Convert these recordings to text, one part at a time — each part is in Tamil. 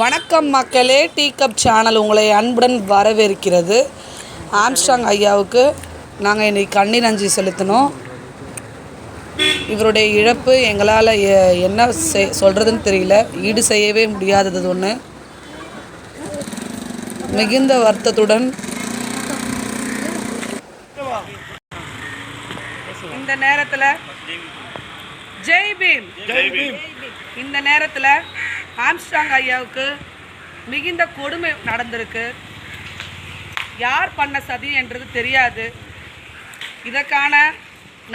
வணக்கம் மக்களே டீ கப் சேனல் உங்களை அன்புடன் வரவேற்கிறது. ஆம்ஸ்டாங் ஐயாவுக்கு நாங்கள் இன்னைக்கு கண்ணீர் அஞ்சலி செலுத்தினோம். இவருடைய இழப்பு எங்களால் என்ன செய் சொல்கிறதுன்னு தெரியல. ஈடு செய்யவே முடியாதது ஒன்று மிகுந்த வருத்தத்துடன் இந்த நேரத்தில் ஜெய் பீம். இந்த நேரத்தில் ஆம்ஸ்டாங் ஐயாவுக்கு மிகுந்த கொடுமை நடந்திருக்கு. யார் பண்ண சதி என்றது தெரியாது. இதற்கான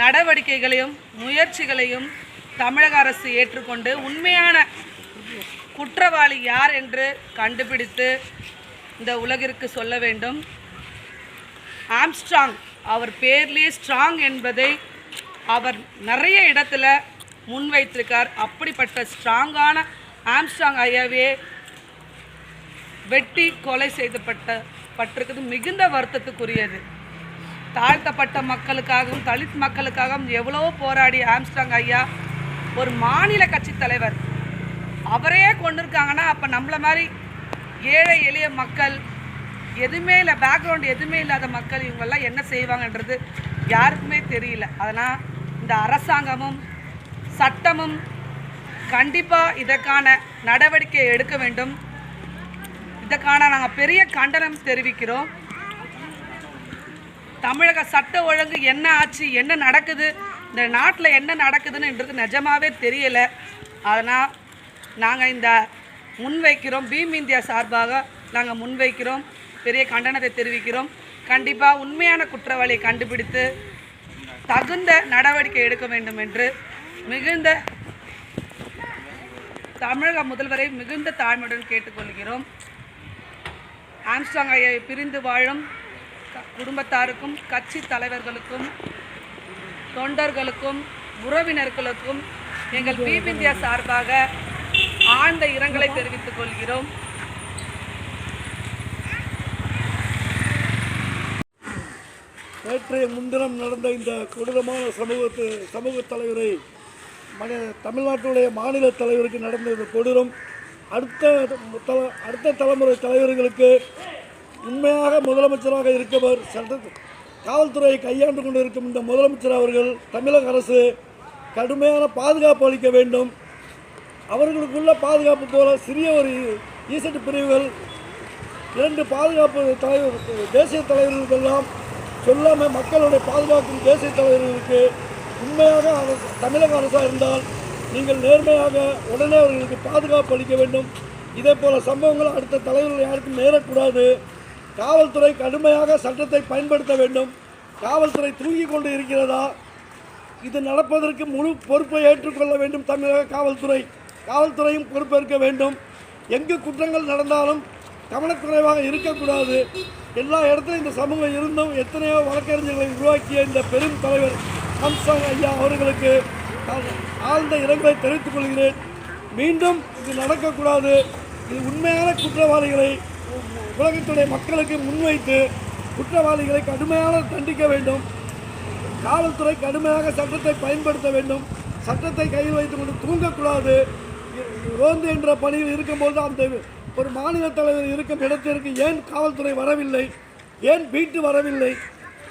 நடவடிக்கைகளையும் முயற்சிகளையும் தமிழக அரசு ஏற்றுக்கொண்டு உண்மையான குற்றவாளி யார் என்று கண்டுபிடித்து இந்த உலகிற்கு சொல்ல வேண்டும். ஆம்ஸ்ட்ராங் அவர் பேர்லேயே ஸ்ட்ராங் என்பதை அவர் நிறைய இடத்துல முன்வைத்திருக்கார். அப்படிப்பட்ட ஸ்ட்ராங்கான ஆம்ஸ்டாங் ஐயாவே வெட்டி கொலை செய்தப்பட்ட பட்டிருக்கிறது மிகுந்த வருத்தத்துக்குரியது. தாழ்த்தப்பட்ட மக்களுக்காகவும் தலித் மக்களுக்காகவும் எவ்வளோ போராடி ஆம்ஸ்டாங் ஐயா ஒரு மாநில கட்சி தலைவர். அவரே கொண்டிருக்காங்கன்னா அப்போ நம்மளை மாதிரி ஏழை எளிய மக்கள் எதுவுமே இல்லை பேக்ரவுண்ட் எதுவுமே இல்லாத மக்கள் இவங்கெல்லாம் என்ன செய்வாங்கன்றது யாருக்குமே தெரியல. அதனால் இந்த அரசாங்கமும் சட்டமும் கண்டிப்பாக இதற்கான நடவடிக்கை எடுக்க வேண்டும். இதற்கான நாங்கள் பெரிய கண்டனம் தெரிவிக்கிறோம். தமிழக சட்ட ஒழுங்கு என்ன ஆச்சு என்ன நடக்குது இந்த நாட்டில் என்ன நடக்குதுன்னுன்றது நிஜமாவே தெரியலை. அதனால் நாங்கள் இந்த முன்வைக்கிறோம் பீம் இந்தியா சார்பாக நாங்கள் முன்வைக்கிறோம் பெரிய கண்டனத்தை தெரிவிக்கிறோம். கண்டிப்பாக உண்மையான குற்றவாளியை கண்டுபிடித்து தகுந்த நடவடிக்கை எடுக்க வேண்டும் என்று மிகுந்த தமிழக முதல்வரை மிகுந்த தாழ்மையுடன் கேட்டுக்கொள்கிறோம். ஆம்ஸ்டாங் ஐயை பிரிந்து வாழும் குடும்பத்தாருக்கும் கட்சி தலைவர்களுக்கும் தொண்டர்களுக்கும் உறவினர்களுக்கும் எங்கள் பீப் இந்தியா சார்பாக ஆழ்ந்த இரங்கலை தெரிவித்துக் கொள்கிறோம். நேற்றைய முன்தினம் நடந்த இந்த கொடூரமான சமூகத்து சமூக தலைவரை மன தமிழ்நாட்டுடைய மாநில தலைவருக்கு நடந்த இந்த கொடூரம். அடுத்த தல அடுத்த தலைமுறை தலைவர்களுக்கு உண்மையாக முதலமைச்சராக இருக்கவர் சட்ட காவல்துறையை கையாண்டு கொண்டிருக்கும் இந்த முதலமைச்சர் அவர்கள் தமிழக அரசு கடுமையான பாதுகாப்பு அளிக்க வேண்டும். அவர்களுக்குள்ள பாதுகாப்பு போல சிறிய ஒரு ஈசட்டு பிரிவுகள் இரண்டு பாதுகாப்பு தலைவர் தேசிய தலைவர்களுக்கெல்லாம் சொல்லாமல் மக்களுடைய பாதுகாக்கும் தேசிய தலைவர்களுக்கு உண்மையாக அரசு தமிழக அரசாக இருந்தால் நீங்கள் நேர்மையாக உடனே அவர்களுக்கு பாதுகாப்பு அளிக்க வேண்டும். இதே போல சம்பவங்கள் அடுத்த தலைவர்கள் யாருக்கும் நேரக்கூடாது. காவல்துறை கடுமையாக சட்டத்தை பயன்படுத்த வேண்டும். காவல்துறை தூங்கிக் கொண்டு இருக்கிறதா? இது நடப்பதற்கு முழு பொறுப்பை ஏற்றுக்கொள்ள வேண்டும் தமிழக காவல்துறை. காவல்துறையும் பொறுப்பேற்க வேண்டும். எங்கு குற்றங்கள் நடந்தாலும் கவனக்குறைவாக இருக்கக்கூடாது. எல்லா இடத்துலையும் இந்த சமூகம் இருந்தும் எத்தனையோ வழக்கறிஞர்களை உருவாக்கிய இந்த பெரும் தலைவர் ஹம்சாங் ஐயா அவர்களுக்கு ஆழ்ந்த இரங்கலை தெரிவித்துக் கொள்கிறேன். மீண்டும் இது நடக்கக்கூடாது. இது உண்மையான குற்றவாளிகளை உலகத்துடைய மக்களுக்கு முன்வைத்து குற்றவாளிகளை கடுமையாக தண்டிக்க வேண்டும். காவல்துறை கடுமையாக சட்டத்தை பயன்படுத்த வேண்டும். சட்டத்தை கையில் வைத்துக்கொண்டு தூங்கக்கூடாது. ரோந்து என்ற பணியில் இருக்கும்போது அந்த ஒரு மாநில தலைவர் இருக்கும் இடத்திற்கு ஏன் காவல்துறை வரவில்லை? ஏன் வீட்டு வரவில்லை?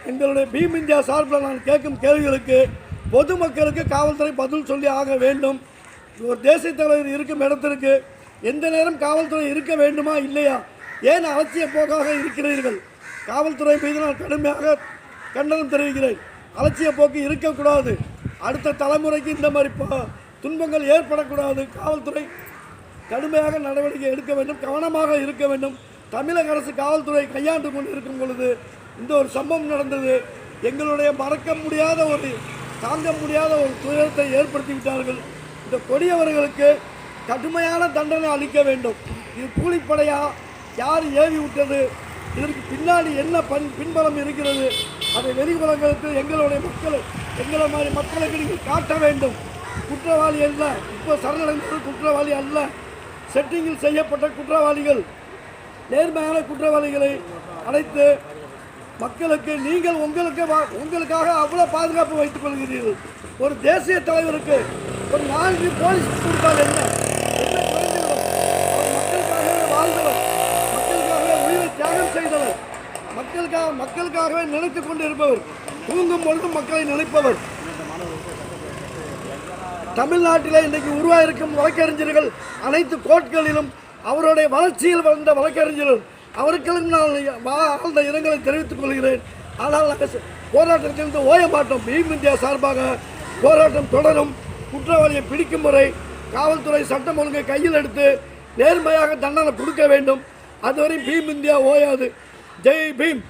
எங்களுடைய பீம் இந்தியா சார்பில் நான் கேட்கும் கேள்விகளுக்கு பொதுமக்களுக்கு காவல்துறை பதில் சொல்லி ஆக வேண்டும். ஒரு தேசிய தலைவர் இருக்கும் இடத்திற்கு எந்த நேரம் காவல்துறை இருக்க வேண்டுமா இல்லையா? ஏன் அலட்சிய போக்காக இருக்கிறீர்கள்? காவல்துறை மீது நான் கடுமையாக கண்டனம் தெரிவிக்கிறேன். அலட்சிய போக்கு இருக்கக்கூடாது. அடுத்த தலைமுறைக்கு இந்த மாதிரி துன்பங்கள் ஏற்படக்கூடாது. காவல்துறை கடுமையாக நடவடிக்கை எடுக்க வேண்டும். கவனமாக இருக்க வேண்டும். தமிழக அரசு காவல்துறை கையாண்டு கொண்டு இருக்கும் பொழுது இந்த ஒரு சம்பவம் நடந்தது. எங்களுடைய மறக்க முடியாத ஒரு தாங்க முடியாத ஒரு துயரத்தை ஏற்படுத்தி விட்டார்கள். இந்த கொடியவர்களுக்கு கடுமையான தண்டனை அளிக்க வேண்டும். இது கூலிப்படையா? யார் ஏவி விட்டது? இதற்கு பின்னாடி என்ன பன் பின்பலம் இருக்கிறது? அதை வெளிப்புறங்களுக்கு எங்களுடைய மக்கள் எங்களை மாதிரி மக்களுக்கு நீங்கள் காட்ட வேண்டும். குற்றவாளி அல்ல. இப்போ சரணடைந்தது குற்றவாளி அல்ல. செட்டிங்கில் செய்யப்பட்ட குற்றவாளிகள். நேர்மையான குற்றவாளிகளை அழைத்து மக்களுக்கு நீங்கள் உங்களுக்கு உங்களுக்காக அவ்வளோ பாதுகாப்பு வைத்துக் கொள்கிறீர்கள். ஒரு தேசிய தலைவருக்கு ஒரு நான்கு போலீஸ் கொடுத்தால் என்ன? மக்களுக்காகவே வாழ்ந்தவர் மக்களுக்காகவே உயிரை தியாகம் செய்தவர் மக்களுக்காக மக்களுக்காகவே நினைத்து கொண்டு இருப்பவர் தூங்கும் பொழுதும் மக்களை நினைப்பவர். தமிழ்நாட்டில் இன்றைக்கு உருவாயிருக்கும் வழக்கறிஞர்கள் அனைத்து கோட்களிலும் அவருடைய வளர்ச்சியில் வந்த வழக்கறிஞர்கள் அவருக்கெல்லாம் நான் ஆழ்ந்த இரங்கலை தெரிவித்துக் கொள்கிறேன். ஆனால் நாங்கள் போராட்டத்திலிருந்து ஓய மாட்டோம். பீம் இந்தியா சார்பாக போராட்டம் தொடரும். குற்றவாளியை பிடிக்கும் முறை காவல்துறை சட்டம் ஒழுங்கை கையில் எடுத்து நேர்மையாக தண்டனை கொடுக்க வேண்டும். அதுவரை பீம். இந்தியா ஓயாது ஜெய் பீம்.